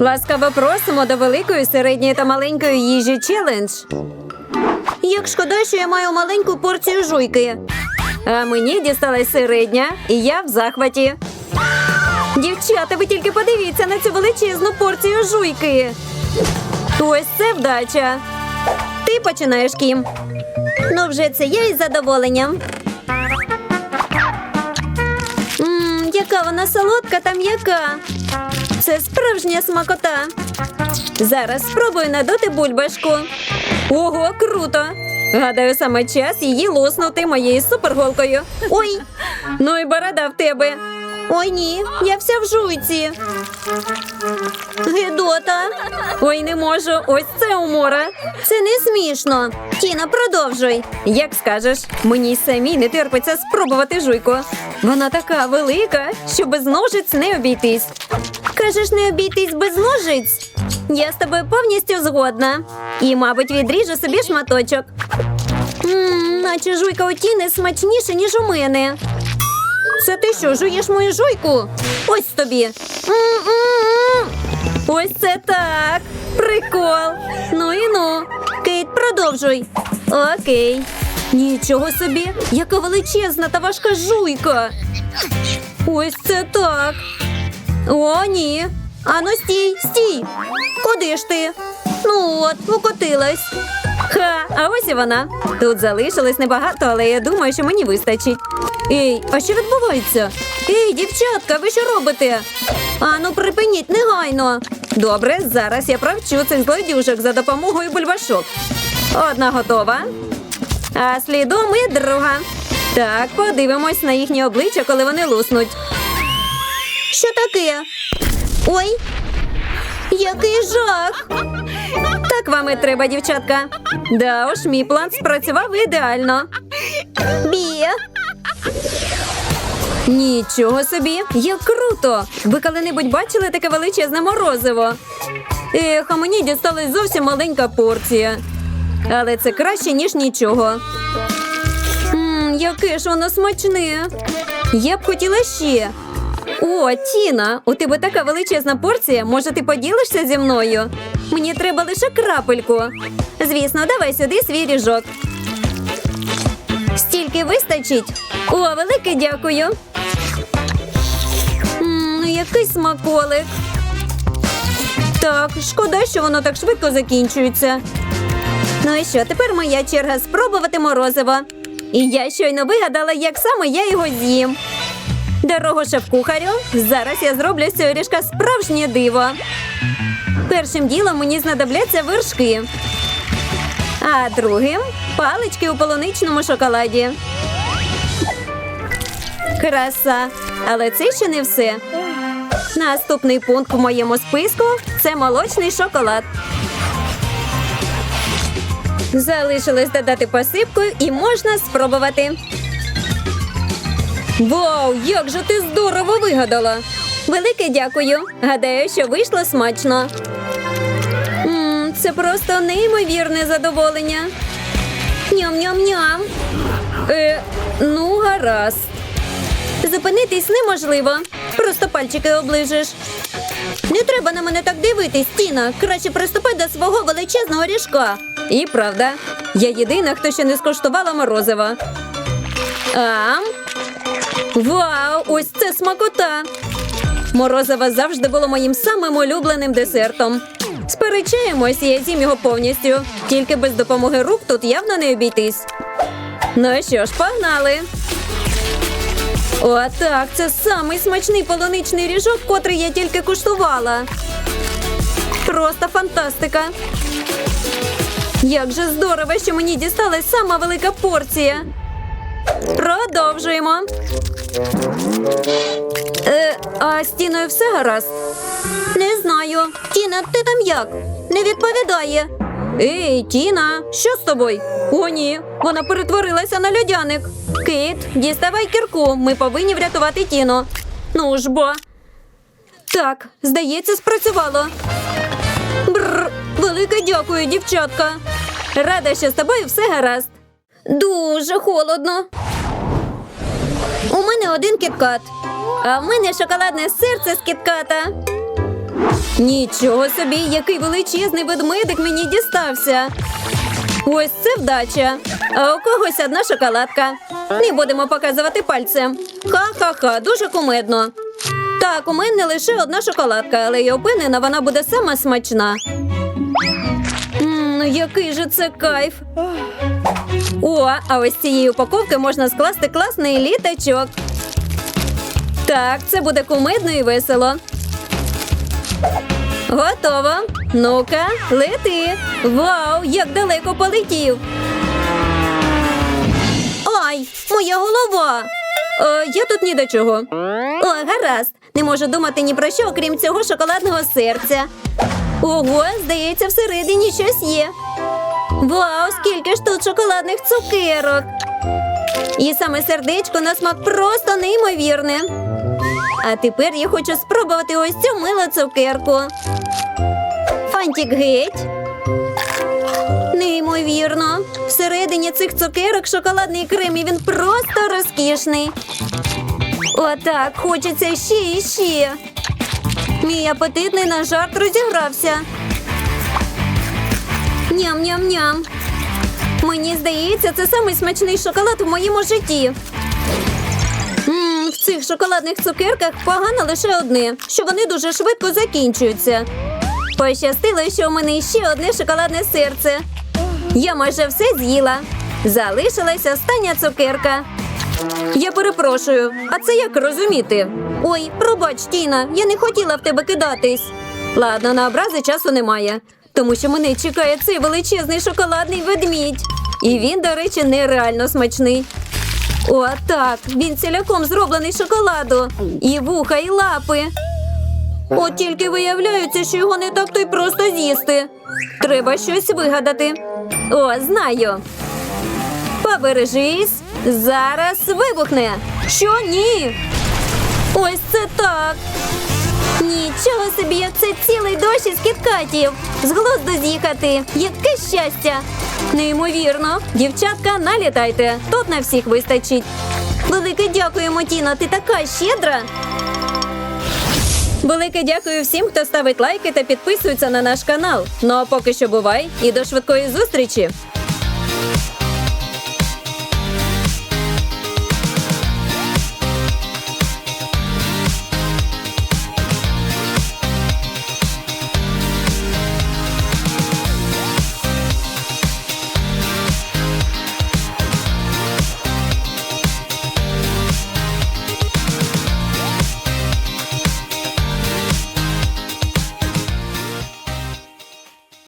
Ласкаво просимо до великої, середньої та маленької їжі челендж. Як шкода, що я маю маленьку порцію жуйки. А мені дісталась середня, і я в захваті. Дівчата, ви тільки подивіться на цю величезну порцію жуйки. Ось це вдача. Ти починаєш, Кім. Ну, вже це я із задоволенням. Мм, яка вона солодка та м'яка. Це справжня смакота. Зараз спробую надути бульбашку. Ого, круто! Гадаю, саме час її луснути моєю суперголкою. Ой, ну і борода в тебе. Ой, ні, я вся в жуйці. Гедота. Ой, не можу. Ось це умора. Це не смішно. Тіна, продовжуй. Як скажеш, мені й самій не терпиться спробувати жуйку. Вона така велика, що без ножиць не обійтись. Кажеш, не обійтись без ножиць? Я з тобою повністю згодна. І, мабуть, відріжу собі шматочок. Ммм, наче жуйка у Тіни смачніша, ніж у мене. Це ти що, жуєш мою жуйку? Ось тобі. М-м-м. Ось це так. Прикол. Ну і ну. Кейт, продовжуй. Окей. Нічого собі, яка величезна та важка жуйка. Ось це так. О, ні. Ану, стій, стій. Куди ж ти? Ну от, укотилась. Ха, а ось і вона. Тут залишилось небагато, але я думаю, що мені вистачить. Ей, а що відбувається? Ей, дівчатка, ви що робите? Ану, припиніть негайно. Добре, зараз я провчу цих злодюжок за допомогою бульбашок. Одна готова. А слідом і друга. Так, подивимось на їхні обличчя, коли вони луснуть. Що таке? Ой, який жах! Так вам і треба, дівчатка. Да уж, мій план спрацював ідеально. Бі. Нічого собі, як круто! Ви коли-небудь бачили таке величезне морозиво? Ех, а мені дісталась зовсім маленька порція. Але це краще, ніж нічого. Мм, яке ж воно смачне. Я б хотіла ще. О, Тіна, у тебе така величезна порція. Може, ти поділишся зі мною? Мені треба лише крапельку. Звісно, давай сюди свій ріжок. Стільки вистачить. О, велике дякую. М, ну, який смаколик. Так, шкода, що воно так швидко закінчується. Ну і що, тепер моя черга спробувати морозиво. І я щойно вигадала, як саме я його з'їм. Дорого шеф-кухарю, зараз я зроблю з справжнє диво. Першим ділом мені знадобляться вершки, а другим палички у полуничному шоколаді. Краса. Але це ще не все. Наступний пункт в моєму списку це молочний шоколад. Залишилось додати посипку і можна спробувати. Вау, як же ти здорово вигадала! Велике дякую. Гадаю, що вийшло смачно. м це просто неймовірне задоволення. Ням-ням-ням. Е, ну, гаразд. Зупинитись неможливо. Просто пальчики оближиш. Не треба на мене так дивитись, Тіна. Краще приступи до свого величезного ріжка. І правда, я єдина, хто ще не скуштувала морозива. Ам. Вау, ось це смакота! Морозиво завжди було моїм самим улюбленим десертом. Сперечаємось, я з'їм його повністю. Тільки без допомоги рук тут явно не обійтись. Ну що ж, погнали. О, так, це самий смачний полуничний ріжок, котрий я тільки куштувала. Просто фантастика. Як же здорово, що мені дісталась сама велика порція. Продовжуємо. Е, а з Тіною все гаразд? Не знаю. Тіна, ти там як? Не відповідає. Ей, Тіна, що з тобою? О, ні, вона перетворилася на льодяник. Кит, діставай кірку. Ми повинні врятувати Тіну. Ну ж бо. Так, здається, спрацювало. Бррр, велике дякую, дівчатка. Рада, що з тобою все гаразд. Дуже холодно. Один кіткат. А в мене шоколадне серце з кітката. Нічого собі, який величезний ведмедик мені дістався. Ось це вдача. А у когось одна шоколадка. Не будемо показувати пальцем. Ха-ха-ха, дуже кумедно. Так, у мене лише одна шоколадка, але я впевнена, вона буде сама смачна. Мм, який же це кайф. О, а ось цієї упаковки можна скласти класний літачок. Так, це буде кумедно і весело. Готово. Ну-ка, лети. Вау, як далеко полетів. Ай, моя голова. Е, я тут ні до чого. О, гаразд. Не можу думати ні про що, окрім цього шоколадного серця. Ого, здається, всередині щось є. Вау, скільки ж тут шоколадних цукерок. І саме сердечко на смак просто неймовірне. А тепер я хочу спробувати ось цю милу цукерку. Фантик геть. Неймовірно. Всередині цих цукерок шоколадний крем, і він просто розкішний. Отак, хочеться ще і ще. Мій апетитний на жарт розігрався. Ням-ням-ням. Мені здається, це самий смачний шоколад у моєму житті. Цих шоколадних цукерках погано лише одне, що вони дуже швидко закінчуються. Пощастило, що у мене ще одне шоколадне серце. Я майже все з'їла. Залишилась остання цукерка. Я перепрошую, а це як розуміти? Ой, пробач, Тіна, я не хотіла в тебе кидатись. Ладно, на образи часу немає, тому що мене чекає цей величезний шоколадний ведмідь. І він, до речі, нереально смачний. О, так, він ціляком зроблений шоколаду. І вуха, і лапи. От тільки виявляється, що його не так то й просто з'їсти. Треба щось вигадати. О, знаю. Побережись, зараз вибухне. Що ні? Ось це так. Нічого собі, як це цілий дощ із кіткатів. З глузду з'їхати. Яке щастя! Неймовірно. Дівчатка, налітайте. Тут на всіх вистачить. Велике дякуємо, Тіна. Ти така щедра. Велике дякую всім, хто ставить лайки та підписується на наш канал. Ну а поки що бувай і до швидкої зустрічі!